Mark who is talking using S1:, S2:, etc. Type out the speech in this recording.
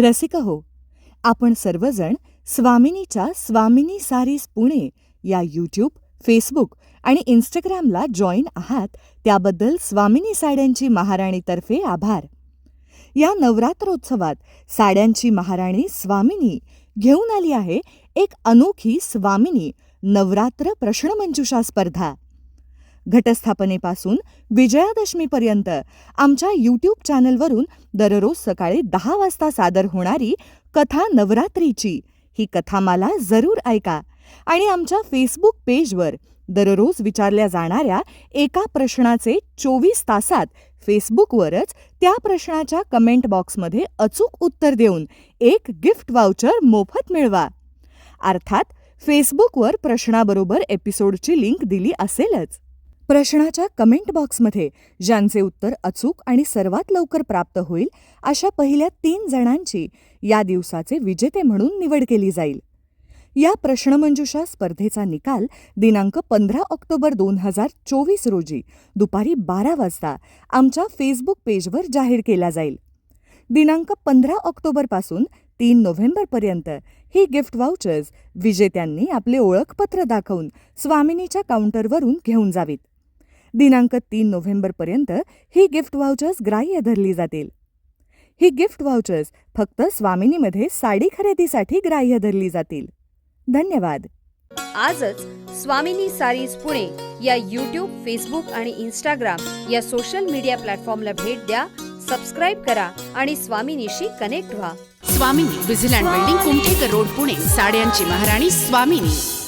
S1: रसिक हो. आपण सर्वजण स्वामिनीच्या स्वामिनी सारीस पुणे या यूट्यूब फेसबुक आणि इंस्टाग्रामला जॉईन आहात त्याबद्दल स्वामिनी साड्यांची महाराणीतर्फे आभार. या नवरात्रोत्सवात साड्यांची महाराणी स्वामिनी घेऊन आली आहे एक अनोखी स्वामिनी नवरात्र प्रश्नमंजुषा स्पर्धा. घटस्थापनेपासून विजयादशमीपर्यंत आमच्या यूट्यूब चॅनलवरून दररोज सकाळी दहा वाजता सादर होणारी कथा नवरात्रीची. ही कथामाला जरूर ऐका आणि आमच्या फेसबुक पेजवर दररोज विचारल्या जाणाऱ्या एका प्रश्नाचे चोवीस तासात फेसबुकवरच त्या प्रश्नाच्या कमेंट बॉक्समध्ये अचूक उत्तर देऊन एक गिफ्ट वाउचर मोफत मिळवा. अर्थात फेसबुकवर प्रश्नाबरोबर एपिसोडची लिंक दिली असेलच. प्रश्नाच्या कमेंट बॉक्समध्ये ज्यांचे उत्तर अचूक आणि सर्वात लवकर प्राप्त होईल अशा पहिल्या तीन जणांची या दिवसाचे विजेते म्हणून निवड केली जाईल. या प्रश्नमंजुषा स्पर्धेचा निकाल दिनांक पंधरा ऑक्टोबर दोन हजार चोवीस रोजी दुपारी बारा वाजता आमच्या फेसबुक पेजवर जाहीर केला जाईल. दिनांक पंधरा ऑक्टोबरपासून तीन नोव्हेंबरपर्यंत ही गिफ्ट वाउचर्स विजेत्यांनी आपले ओळखपत्र दाखवून स्वामिनीच्या काउंटरवरून घेऊन जावीत. दिनांक तीन नोव्हेंबरपर्यंत ही गिफ्ट वाउचर्स ग्राह्य धरली जातील. ही गिफ्ट वाउचर्स फक्त स्वामिनीमध्ये साडी खरेदीसाठी ग्राह्य धरली जातील. धन्यवाद.
S2: आजच स्वामिनी सारीज पुणे या यूट्यूब फेसबुक आणि इंस्टाग्राम या सोशल मीडिया प्लॅटफॉर्मला भेट द्या सबस्क्राईब करा आणि स्वामिनीशी कनेक्ट व्हा.
S3: स्वामिनी विझिलँड बिल्डिंग कुमठेकर रोड पुणे. साड्यांची महाराणी स्वामिनी.